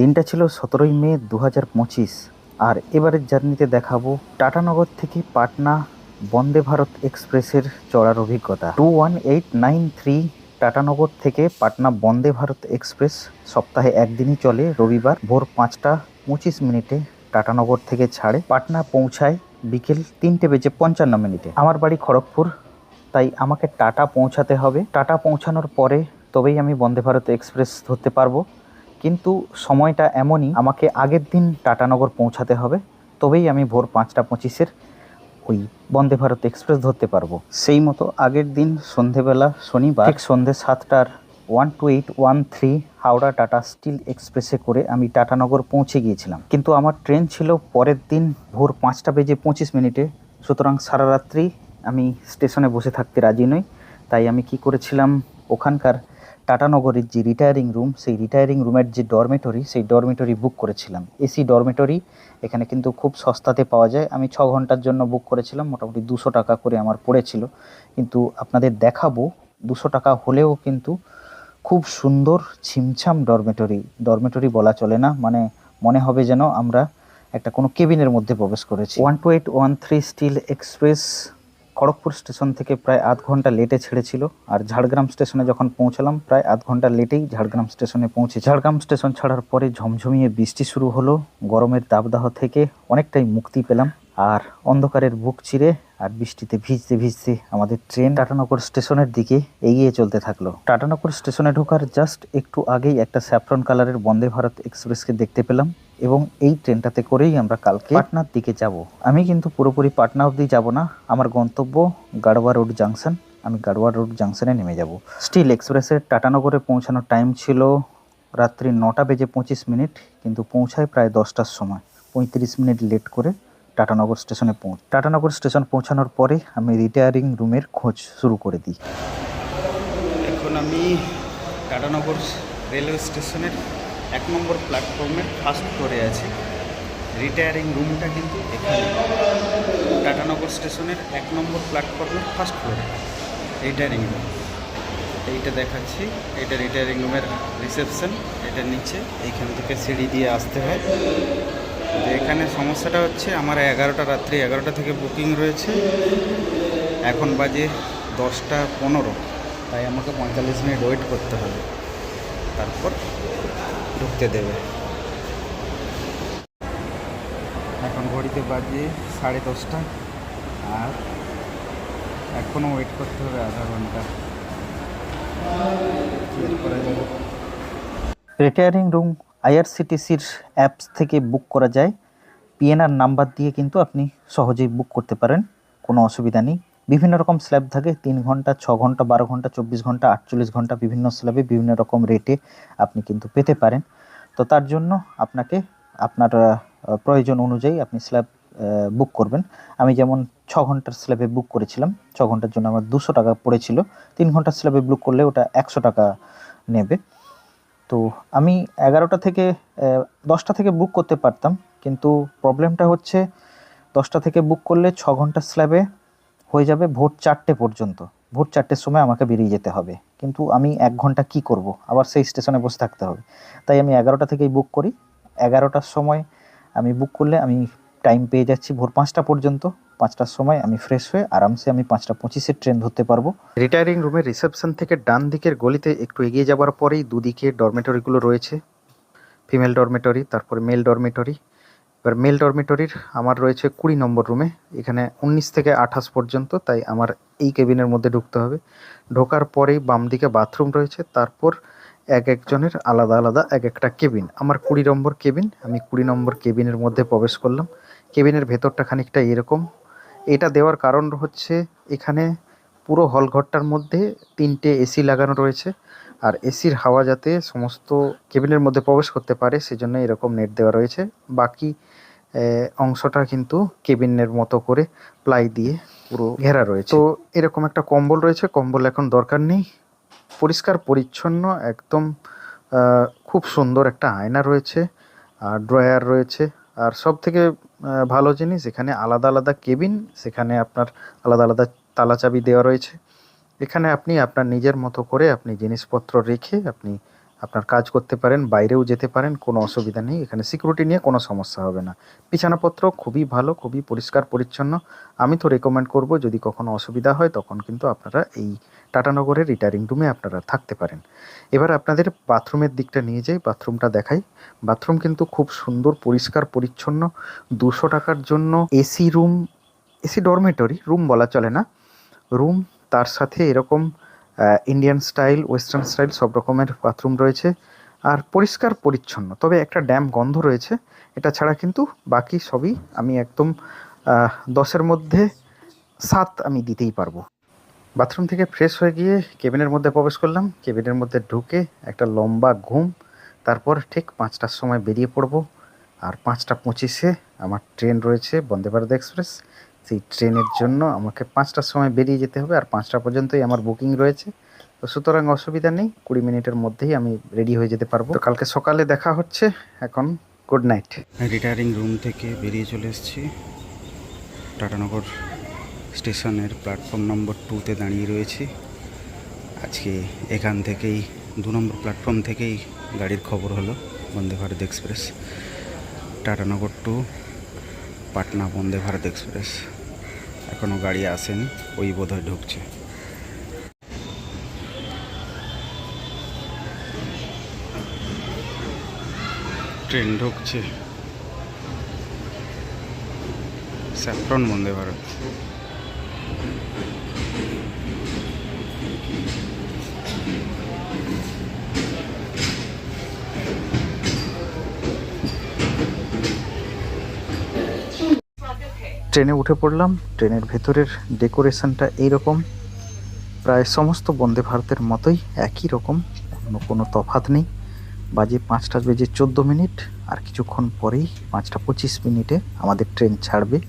দিনটা ছিল সতেরোই মে দু হাজার পঁচিশ, আর এবারের জার্নিতে দেখাবো টাটানগর থেকে পাটনা বন্দে ভারত এক্সপ্রেসের চড়ার অভিজ্ঞতা। Two one eight nine three Tatanagar থেকে পাটনা বন্দে ভারত এক্সপ্রেস সপ্তাহে একদিনই চলে, রবিবার ভোর পাঁচটা পঁচিশ মিনিটে টাটানগর থেকে ছাড়ে। পাটনা পৌঁছায় বিকেল তিনটে বেজে পঞ্চান্ন মিনিটে। আমার বাড়ি খড়গপুর, তাই আমাকে টাটা পৌঁছাতে হবে। টাটা পৌঁছানোর পরে তবেই আমি বন্দে ভারত এক্সপ্রেস ধরতে পারব। কিন্তু সময়টা এমনই আমাকে আগের দিন টাটানগর পৌঁছাতে হবে তবেই আমি ভোর পাঁচটা পঁচিশের ওই বন্দে ভারত এক্সপ্রেস ধরতে পারব। সেই মতো আগের দিন সন্ধেবেলা শনিবার ঠিক সন্ধে সাতটার one two eight one three Howrah Tata steel এক্সপ্রেসে করে আমি টাটানগর পৌঁছে গিয়েছিলাম। কিন্তু আমার ট্রেন ছিল পরের দিন ভোর পাঁচটা বেজে পঁচিশ মিনিটে সুতরাং সারা রাত্রি আমি স্টেশনে বসে থাকতে রাজি নই। তাই আমি কি করেছিলাম ওখানকার টাটানগরের যে রিটায়ারিং রুম সেই রিটায়ারিং রুমের যে ডরমেটরি সেই ডরমেটরি বুক করেছিলাম। এসি ডরমেটরি এখানে কিন্তু খুব সস্তাতে পাওয়া যায়। আমি ছ ঘণ্টার জন্য বুক করেছিলাম, মোটামুটি দুশো টাকা করে আমার পড়েছিল। কিন্তু আপনাদের দেখাবো, দুশো টাকা হলেও কিন্তু খুব সুন্দর ছিমছাম ডরমেটরি ডরমেটরি বলা চলে না মানে মনে হবে যেন আমরা একটা কোনো কেবিনের মধ্যে প্রবেশ করেছি। One two eight one three steel express Kharagpur station থেকে প্রায় আধ ঘণ্টা লেটে ছেড়েছিল, আর ঝাড়গ্রাম স্টেশনে যখন পৌঁছালাম, প্রায় আধ ঘণ্টা লেটেই ঝাড়গ্রাম স্টেশনে পৌঁছে ঝাড়গ্রাম স্টেশন ছাড়ার পরে ঝমঝমিয়ে বৃষ্টি শুরু হলো, গরমের দাবদাহ থেকে অনেকটাই মুক্তি পেলাম, আর অন্ধকারের বুক চিরে আর বৃষ্টিতে ভিজতে ভিজতে আমাদের ট্রেন টাটানগর স্টেশনের দিকে এগিয়ে চলতে থাকল। টাটানগর স্টেশনে ঢোকার জাস্ট একটু আগেই একটা স্যাফরন কালারের বন্দে ভারত এক্সপ্রেসকে দেখতে পেলাম। এবং এই ট্রেনটাতে করেই আমরা কালকে পাটনার দিকে যাব। আমি কিন্তু পুরোপুরি পাটনা অবধি যাব না। আমার গন্তব্য গাড়োয়া রোড জাংশন। আমি গাড়োয়া রোড জাংশনে নেমে যাব। স্টিল এক্সপ্রেসের টাটানগরে পৌঁছানোর টাইম ছিল রাত্রি নটা বেজে পঁচিশ মিনিট, কিন্তু পৌঁছায় প্রায় দশটার সময়। পঁয়ত্রিশ মিনিট লেট করে টাটানগর স্টেশনে পৌঁছ টাটানগর স্টেশন পৌঁছানোর পরে আমি রিটায়ারিং রুমের খোঁজ শুরু করে দিই। এখন আমি টাটানগর রেলওয়ে স্টেশনের এক নম্বর প্ল্যাটফর্মে ফার্স্ট ফ্লোরে আছি। রিটায়ারিং রুমটা কিন্তু এখানে। টাটানগর স্টেশনের এক নম্বর প্ল্যাটফর্মের ফার্স্ট ফ্লোরে রিটায়ারিং রুম এইটা দেখাচ্ছি। এটা রিটায়ারিং রুমের রিসেপশন এটা নিচে। এইখান থেকে সিঁড়ি দিয়ে আসতে হয়। তো এখানে সমস্যাটা হচ্ছে, আমার এগারোটা রাত্রি, এগারোটা থেকে বুকিং রয়েছে। এখন বাজে দশটা পনেরো। তাই আমাকে পঁয়তাল্লিশ মিনিট ওয়েট করতে হবে। তারপর ঢুকতে দেবে। এখন ঘড়িতে বাজে সাড়ে দশটা। আর এখনও ওয়েট করতে হবে আধা ঘণ্টা। রিটায়ারিং রুম আইআরসিটিসির অ্যাপস থেকে বুক করা যায়। পিএনআর নাম্বার দিয়ে কিন্তু আপনি সহজেই বুক করতে পারেন। কোনো অসুবিধা নেই। বিভিন্ন রকম স্ল্যাব থাকে, তিন ঘণ্টা, ছ ঘণ্টা, বারো ঘণ্টা, চব্বিশ ঘণ্টা, আটচল্লিশ ঘণ্টা বিভিন্ন স্ল্যাবে বিভিন্ন রকম রেটে আপনি কিন্তু পেতে পারেন। তো তার জন্য আপনাকে আপনার প্রয়োজন অনুযায়ী আপনি স্ল্যাব বুক করবেন। আমি যেমন ছ ঘণ্টার স্ল্যাবে বুক করেছিলাম, ছ ঘণ্টার জন্য আমার দুশো টাকা পড়েছিল, তিন ঘণ্টার স্ল্যাবে বুক করলে ওটা একশো টাকা নেবে। তো আমি এগারোটা থেকে দশটা থেকে বুক করতে পারতাম, কিন্তু প্রবলেমটা হচ্ছে দশটা থেকে বুক করলে ছ ঘণ্টার স্ল্যাবে হয়ে যাবে ভোর চারটে পর্যন্ত। ভোর চারটের সময় আমাকে বেরিয়ে যেতে হবে। কিন্তু আমি এক ঘণ্টা কি করব? আবার সেই স্টেশনে বসে থাকতে হবে। তাই আমি এগারোটা থেকেই বুক করি। এগারোটার সময় আমি বুক করলে আমি টাইম পেয়ে যাচ্ছি ভোর পাঁচটা পর্যন্ত। পাঁচটার সময় আমি ফ্রেশ হয়ে আরামসে আমি পাঁচটা পঁচিশে ট্রেন ধরতে পারব। রিটায়ারিং রুমের রিসেপশন থেকে ডান দিকের গলিতে একটু এগিয়ে যাওয়ার পরেই দুদিকে ডরমেটরিগুলো রয়েছে। ফিমেল ডরমেটরি তারপরে মেল ডরমেটরি এবার মেল ডরমেটরির আমার রয়েছে কুড়ি নম্বর রুমে এখানে উনিশ থেকে আঠাশ পর্যন্ত, তাই আমার এই কেবিনের মধ্যে ঢুকতে হবে। ঢোকার পরেই বাম দিকে বাথরুম রয়েছে, তারপর এক একজনের আলাদা আলাদা এক একটা কেবিন। আমার কুড়ি নম্বর কেবিন, আমি কুড়ি নম্বর কেবিনের মধ্যে প্রবেশ করলাম। কেবিনের ভেতরটা খানিকটা এরকম। এটা দেওয়ার কারণ হচ্ছে, এখানে পুরো হলঘরটার মধ্যে তিনটে এসি লাগানো রয়েছে। আর এসির হাওয়া যাতে সমস্ত কেবিনের মধ্যে প্রবেশ করতে পারে সেজন্য এরকম নেট দেওয়া রয়েছে। বাকি অংশটা কিন্তু কেবিনের মতো করে প্লাই দিয়ে পুরো ঘেরা রয়েছে। তো এরকম একটা কম্বল রয়েছে, কম্বল এখন দরকার নেই। পরিষ্কার, পরিচ্ছন্ন, একদম খুব সুন্দর একটা আয়না রয়েছে, আর ড্রয়ার রয়েছে। আর সব থেকে ভালো জিনিস, এখানে আলাদা আলাদা কেবিন, সেখানে আপনার আলাদা আলাদা তালা চাবি দেওয়া রয়েছে। এখানে আপনি আপনার নিজের মতো করে আপনি জিনিসপত্র রেখে আপনি আপনার কাজ করতে পারেন, বাইরেও যেতে পারেন, কোনো অসুবিধা নেই। এখানে সিকিউরিটি নিয়ে কোনো সমস্যা হবে না। বিছানাপত্র খুবই ভালো, খুবই পরিষ্কার, পরিচ্ছন্ন। আমি তো রেকমেন্ড করব, যদি কখনো অসুবিধা হয়, তখন কিন্তু আপনারা এই টাটানগরের রিটায়ারিং রুমে আপনারা থাকতে পারেন। এবার আপনাদের বাথরুমের দিকটা নিয়ে যাই বাথরুমটা দেখাই। বাথরুম কিন্তু খুব সুন্দর, পরিষ্কার, পরিচ্ছন্ন। দুশো টাকার জন্য AC room AC dormitory room বলা চলে না। রুম তার সাথে এরকম ইন্ডিয়ান স্টাইল ওয়েস্টার্ন স্টাইল সব রকমের বাথরুম রয়েছে আর পরিষ্কার পরিচ্ছন্ন। তবে একটা ড্যাম গন্ধ রয়েছে, এটা ছাড়া কিন্তু বাকি সবই আমি একদম দশের মধ্যে সাত আমি দিতেই পারব। বাথরুম থেকে ফ্রেশ হয়ে গিয়ে কেবিনের মধ্যে প্রবেশ করলাম। কেবিনের মধ্যে ঢুকে একটা লম্বা ঘুম, তারপর ঠিক পাঁচটার সময় বেরিয়ে পড়ব। আর পাঁচটা পঁচিশে আমার ট্রেন রয়েছে বন্দে ভারত এক্সপ্রেস সেই ট্রেনের জন্য আমাকে পাঁচটার সময় বেরিয়ে যেতে হবে আর পাঁচটা পর্যন্তই আমার বুকিং রয়েছে। তো সুতরাং অসুবিধা নেই, কুড়ি মিনিটের মধ্যেই আমি রেডি হয়ে যেতে পারব। তো কালকে সকালে দেখা হচ্ছে, এখন গুড নাইট। রিটায়ারিং রুম থেকে বেরিয়ে চলে এসেছি। টাটানগর স্টেশনের প্ল্যাটফর্ম নম্বর টুতে দাঁড়িয়ে রয়েছি। আজকে এখান থেকেই, দু নম্বর প্ল্যাটফর্ম থেকেই গাড়ির খবর হলো, Vande Bharat express. Tatanagar to Patna Vande Bharat express. এখনও গাড়ি আসেনি ওই বোধহয় ঢুকছে। ট্রেন ঢুকছে। স্যাফরন বন্দে ভারত। ট্রেনে উঠে পড়লাম। ট্রেনের ভেতরের ডেকোরেশনটা এইরকম। প্রায় সমস্ত বন্দে ভারতের মতোই একই রকম। অন্য কোনো তফাৎ নেই। বাজে পাঁচটা বেজে চোদ্দ মিনিট আর কিছুক্ষণ পরেই পাঁচটা পঁচিশ মিনিটে আমাদের ট্রেন ছাড়বে।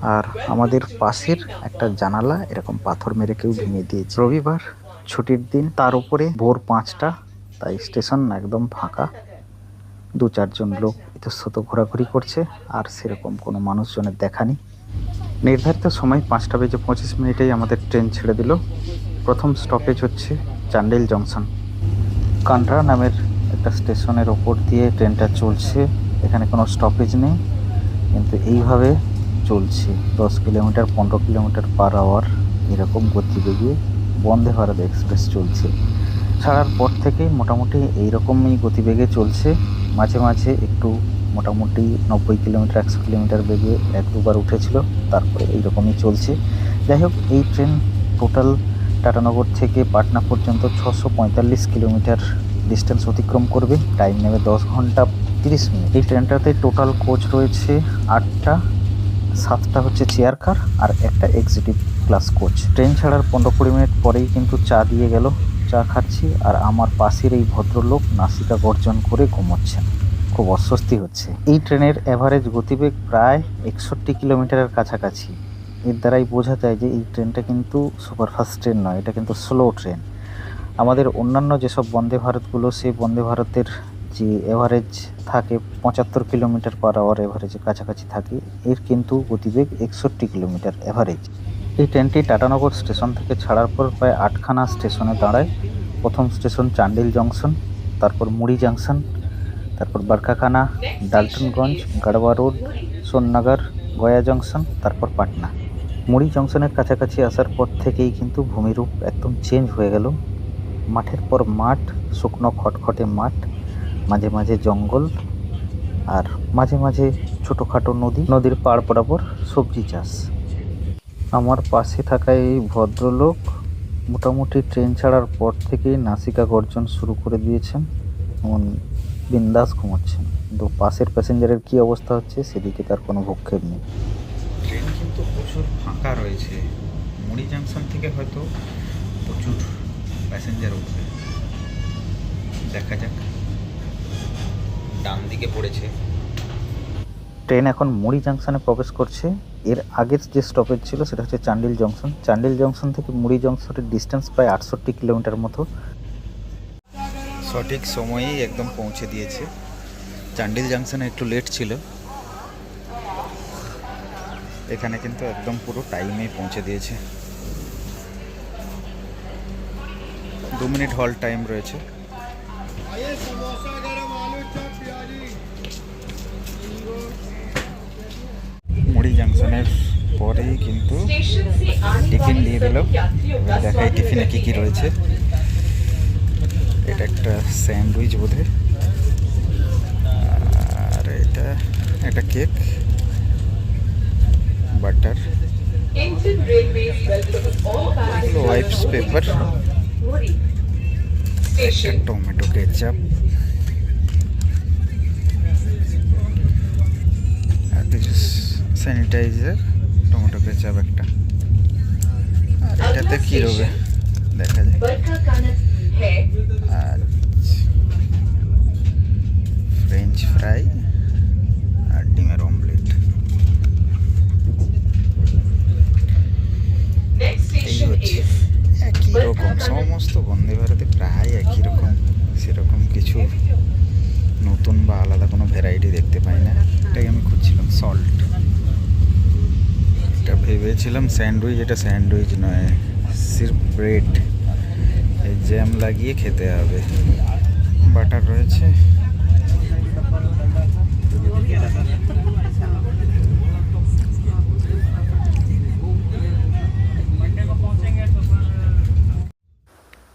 আর আমাদের পাশের একটা জানালা এরকম পাথর মেরে কেউ ভেঙে দিয়েছে। রবিবার ছুটির দিন, তার উপরে ভোর পাঁচটা, তাই স্টেশন একদম ফাঁকা। দু চারজন লোক ইতস্তত ঘোরাঘুরি করছে, আর সেরকম কোনো মানুষজনের দেখা নেই। নির্ধারিত সময় পাঁচটা বেজে পঁচিশ মিনিটেই আমাদের ট্রেন ছেড়ে দিল। প্রথম স্টপেজ হচ্ছে চান্ডেল জংশন। কান্ড্রা নামের একটা স্টেশনের ওপর দিয়ে ট্রেনটা চলছে। এখানে কোনো স্টপেজ নেই, কিন্তু এইভাবে চলছে। দশ কিলোমিটার, পনেরো কিলোমিটার পার আওয়ার এরকম গতিবেগে বন্দে ভারত এক্সপ্রেস চলছে। ছাড়ার পর থেকেই মোটামুটি এইরকমই গতিবেগে চলছে। মাঝে মাঝে একটু মোটামুটি নব্বই কিলোমিটার, একশো কিলোমিটার বেগে এক দুবার উঠেছিল, তারপরে এইরকমই চলছে। যাই হোক, এই ট্রেন টোটাল টাটানগর থেকে পাটনা পর্যন্ত ছশো পঁয়তাল্লিশ কিলোমিটার ডিস্টেন্স অতিক্রম করবে। টাইম নেবে দশ ঘণ্টা তিরিশ মিনিট। এই ট্রেনটাতে টোটাল কোচ রয়েছে আটটা, সাতটা হচ্ছে চেয়ার কার আর একটা এক্সিকিউটিভ ক্লাস কোচ। ট্রেন ছাড়ার পনেরো কুড়ি মিনিট পরেই কিন্তু চা দিয়ে গেল। চা খাচ্ছি আর আমার পাশের এই ভদ্রলোক নাসিকা গর্জন করে ঘুমোচ্ছেন। খুব অস্বস্তি হচ্ছে। এই ট্রেনের অ্যাভারেজ গতিবেগ প্রায় একষট্টি কিলোমিটারের কাছাকাছি। এর দ্বারাই বোঝা যায় যে এই ট্রেনটা কিন্তু সুপারফাস্ট ট্রেন নয়, এটা কিন্তু স্লো ট্রেন। আমাদের অন্যান্য যেসব বন্দে ভারতগুলো, সেই বন্দে ভারতের যে এভারেজ থাকে পঁচাত্তর কিলোমিটার পার আওয়ার এভারেজের কাছাকাছি থাকে, এর কিন্তু গতিবেগ একষট্টি কিলোমিটার এভারেজ এই ট্রেনটি টাটানগর স্টেশন থেকে ছাড়ার পর প্রায় আটখানা স্টেশনে দাঁড়ায়। প্রথম স্টেশন চান্ডিল জংশন, তারপর মুড়ি জংশন, তারপর বারকাখানা, ডালটনগঞ্জ গাড়ওয়া রোড, সোননগর, গয়া জংশন, তারপর পাটনা। মুড়ি জংশনের কাছাকাছি আসার পর থেকেই কিন্তু ভূমিরূপ একদম চেঞ্জ হয়ে গেল। মাঠের পর মাঠ, শুকনো খটখটে মাঠ, মাঝে মাঝে জঙ্গল, আর মাঝে মাঝে ছোটোখাটো নদী। নদীর পাড় বরাবর সবজি চাষ। আমার পাশে থাকা এই ভদ্রলোক মোটামুটি ট্রেন ছাড়ার পর থেকেই নাসিকা গর্জন শুরু করে দিয়েছেন এমন বিন্দাস ঘুমাচ্ছেন। কিন্তু পাশের প্যাসেঞ্জারের কী অবস্থা হচ্ছে সেদিকে তার কোনো ভক্ষেপ নেই। ট্রেন কিন্তু প্রচুর ফাঁকা রয়েছে। মুড়ি জাংশন থেকে হয়তো প্রচুর প্যাসেঞ্জার উঠবে। দেখা যাক। ডান দিকে পড়েছে। ট্রেন এখন মুড়ি জাংশনে প্রবেশ করছে। এর আগের যে স্টপেজ ছিল সেটা হচ্ছে চান্ডিল জংশন চান্ডিল জংশন থেকে মুড়ি জংশনের ডিস্টেন্স প্রায় আটষট্টি কিলোমিটার মতো। সঠিক সময়েই একদম পৌঁছে দিয়েছে। চান্ডিল জাংশনে একটু লেট ছিল। এখানে কিন্তু একদম পুরো টাইমেই পৌঁছে দিয়েছে। দু মিনিট হল টাইম রয়েছে। জাংশনের পরেই কিন্তু টিফিন দিয়ে দিল। দেখাই টিফিনে কী কী রয়েছে। এটা একটা স্যান্ডউইচ বোধে। আর এটা একটা cake. Butter. from Muri Station. Tomato ketchup. আর কিছু স্যানিটাইজার টমেটো কেচাপ একটা। আর এটাতে কী হবে দেখা যায় আর ফ্রেঞ্চ ফ্রাই আর ডিমের অমলেট এই হচ্ছে। একই রকম, সমস্ত বন্দে ভারতে প্রায় একই রকম। সেরকম কিছু নতুন বা আলাদা কোনো ভ্যারাইটি দেখতে পাই না। এটাই আমি খুঁজছিলাম সল্ট এটা ভেবেছিলাম স্যান্ডউইচ, এটা স্যান্ডউইচ নয়, সির্ফ ব্রেড। জ্যাম লাগিয়ে খেতে হবে। বাটার রয়েছে।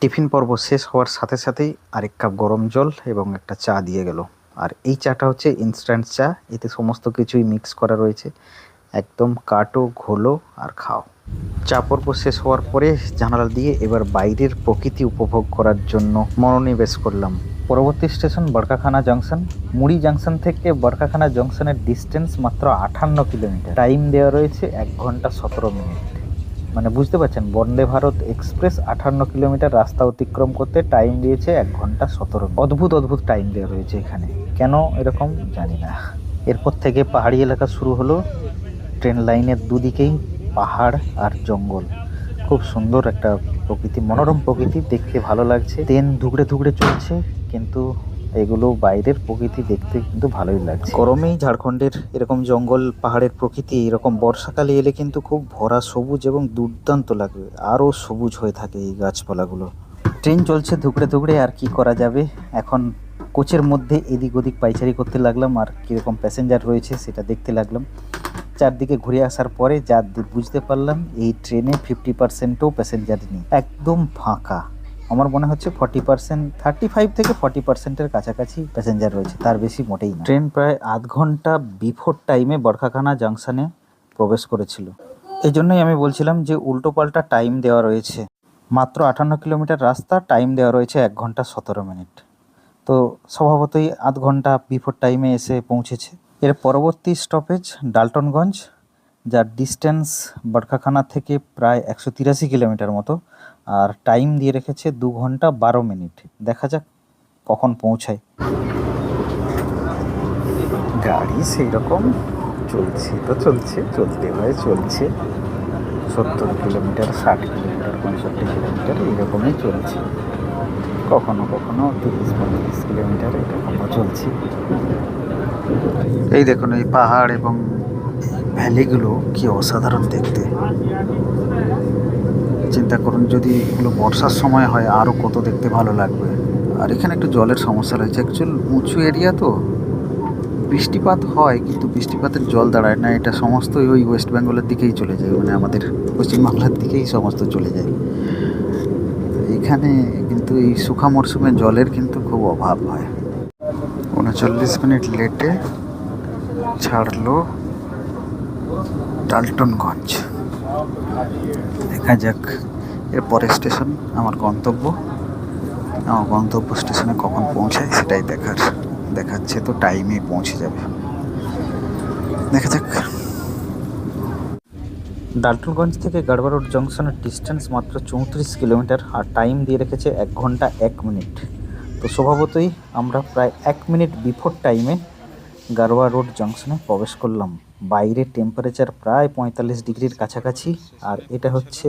টিফিন পর্ব শেষ হওয়ার সাথে সাথেই আরেক কাপ গরম জল এবং একটা চা দিয়ে গেল। আর এই চাটা হচ্ছে ইনস্ট্যান্ট চা। এতে সমস্ত কিছুই মিক্স করা রয়েছে। একদম কাটো, ঘোলো আর খাও। চা পর্ব শেষ হওয়ার পরে জানালা দিয়ে এবার বাইরের প্রকৃতি উপভোগ করার জন্য মনোনিবেশ করলাম। পরবর্তী station Barkakana junction. Muri junction থেকে বরকাখানা জংশনের ডিস্টেন্স মাত্র আটান্ন কিলোমিটার। টাইম দেওয়া রয়েছে এক ঘণ্টা সতেরো মিনিট। মানে বুঝতে পারছেন, বন্দে ভারত এক্সপ্রেস আঠান্ন কিলোমিটার রাস্তা অতিক্রম করতে টাইম দিয়েছে এক ঘণ্টা সতেরো অদ্ভুত অদ্ভুত টাইম দেওয়া রয়েছে এখানে। কেন এরকম জানি না। এরপর থেকে পাহাড়ি এলাকা শুরু হলো। ট্রেন লাইনের দুদিকেই পাহাড় আর জঙ্গল। খুব সুন্দর একটা প্রকৃতি, মনোরম প্রকৃতি, দেখতে ভালো লাগছে। ট্রেন ধুকড়ে ধুকড়ে চলছে, কিন্তু এগুলো বাইরের প্রকৃতি দেখতে কিন্তু ভালোই লাগছে। গরমেই ঝাড়খণ্ডের এরকম জঙ্গল, পাহাড়ের প্রকৃতি, এরকম বর্ষাকালে এলে কিন্তু খুব ভরা সবুজ এবং দুর্দান্ত লাগবে। আরও সবুজ হয়ে থাকে এই গাছপালাগুলো। ট্রেন চলছে ধুকড়ে ধুকড়ে, আর কি করা যাবে? এখন কোচের মধ্যে এদিক ওদিক পাইচারি করতে লাগলাম আর কীরকম প্যাসেঞ্জার রয়েছে সেটা দেখতে লাগলাম। চারদিকে ঘুরে আসার পরে যা বুঝতে পারলাম, এই ট্রেনে ফিফটি পার্সেন্টও প্যাসেঞ্জার নেই। একদম ফাঁকা। আমার মনে হচ্ছে ফর্টি পার্সেন্ট থার্টি ফাইভ থেকে ফর্টি পার্সেন্টের কাছাকাছি প্যাসেঞ্জার রয়েছে। তার বেশি মোটেই না। ট্রেন প্রায় আধ ঘণ্টা বিফোর টাইমে বরখাখানা জাংশনে প্রবেশ করেছিল। এই জন্যই আমি বলছিলাম যে উল্টো পাল্টা টাইম দেওয়া রয়েছে। মাত্র আটান্ন কিলোমিটার রাস্তা টাইম দেওয়া রয়েছে এক ঘণ্টা সতেরো মিনিট। তো স্বভাবতই আধ ঘণ্টা বিফোর টাইমে এসে পৌঁছেছে। এর পরবর্তী স্টপেজ ডালটনগঞ্জ, যার ডিস্টেন্স বরখাখানা থেকে প্রায় একশো তিরাশি কিলোমিটার মতো, আর টাইম দিয়ে রেখেছে দু ঘণ্টা বারো মিনিট। দেখা যাক কখন পৌঁছায়। গাড়ি সেই রকম চলছে তো চলছে, চলতে হয় চলছে। সত্তর কিলোমিটার, ষাট কিলোমিটার, পঁয়ষট্টি কিলোমিটার, এইরকমই চলছে। কখনো কখনো তিরিশ পঁয়ত্রিশ কিলোমিটার এরকমও চলছে। এই দেখুন, এই পাহাড় এবং ভ্যালিগুলো কি অসাধারণ দেখতে। চিন্তা করুন, যদি এগুলো বর্ষার সময় হয় আরও কত দেখতে ভালো লাগবে। আর এখানে একটু জলের সমস্যা রয়েছে। অ্যাকচুয়াল উঁচু এরিয়া তো। বৃষ্টিপাত হয়, কিন্তু বৃষ্টিপাতের জল দাঁড়ায় না। এটা সমস্ত ওই ওয়েস্ট বেঙ্গলের দিকেই চলে যায়। মানে আমাদের পশ্চিমবাংলার দিকেই সমস্ত চলে যায়। এখানে কিন্তু এই শুখা মরশুমে জলের কিন্তু খুব অভাব হয়। উনচল্লিশ মিনিট লেটে ছাড়লো ডালটনগঞ্জ। দেখা যাক এর পরের স্টেশন, আমার গন্তব্য। আমার গন্তব্য স্টেশনে কখন পৌঁছায় সেটাই দেখার, দেখাচ্ছে তো টাইমে পৌঁছে যাবে। দেখা যাক। ডাল্টনগঞ্জ থেকে গাড়বা রোড জংশনের ডিস্টেন্স মাত্র চৌত্রিশ কিলোমিটার, আর টাইম দিয়ে রেখেছে এক ঘণ্টা এক মিনিট তো স্বভাবতই আমরা প্রায় এক মিনিট বিফোর টাইমে গারোয়া রোড জংশনে প্রবেশ করলাম। বাইরে টেম্পারেচার প্রায় পঁয়তাল্লিশ ডিগ্রির কাছাকাছি, আর এটা হচ্ছে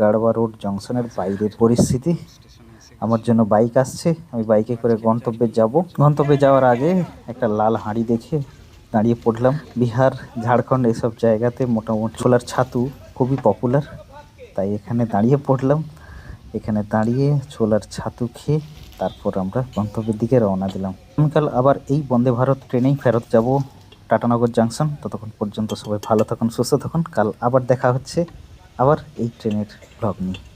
গাড়োয়া রোড জংশনের বাইরের পরিস্থিতি। আমার জন্য বাইক আসছে, আমি বাইকে করে গন্তব্যে যাব। গন্তব্যে যাওয়ার আগে একটা লাল হাঁড়ি দেখে দাঁড়িয়ে পড়লাম। বিহার, ঝাড়খণ্ড এসব জায়গাতে মোটামুটি ছোলার ছাতু খুবই পপুলার তাই এখানে দাঁড়িয়ে পড়লাম। এখানে দাঁড়িয়ে ছোলার ছাতু খেয়ে তারপর আমরা গন্তব্যের দিকে রওনা দিলাম। আগামীকাল আবার এই বন্দে ভারত ট্রেনেই ফেরত যাব টাটানগর জাংশন। ততক্ষণ পর্যন্ত সবাই ভালো থাকুন, সুস্থ থাকুন। কাল আবার দেখা হচ্ছে আবার এই ট্রেনের ব্লগ নিয়ে।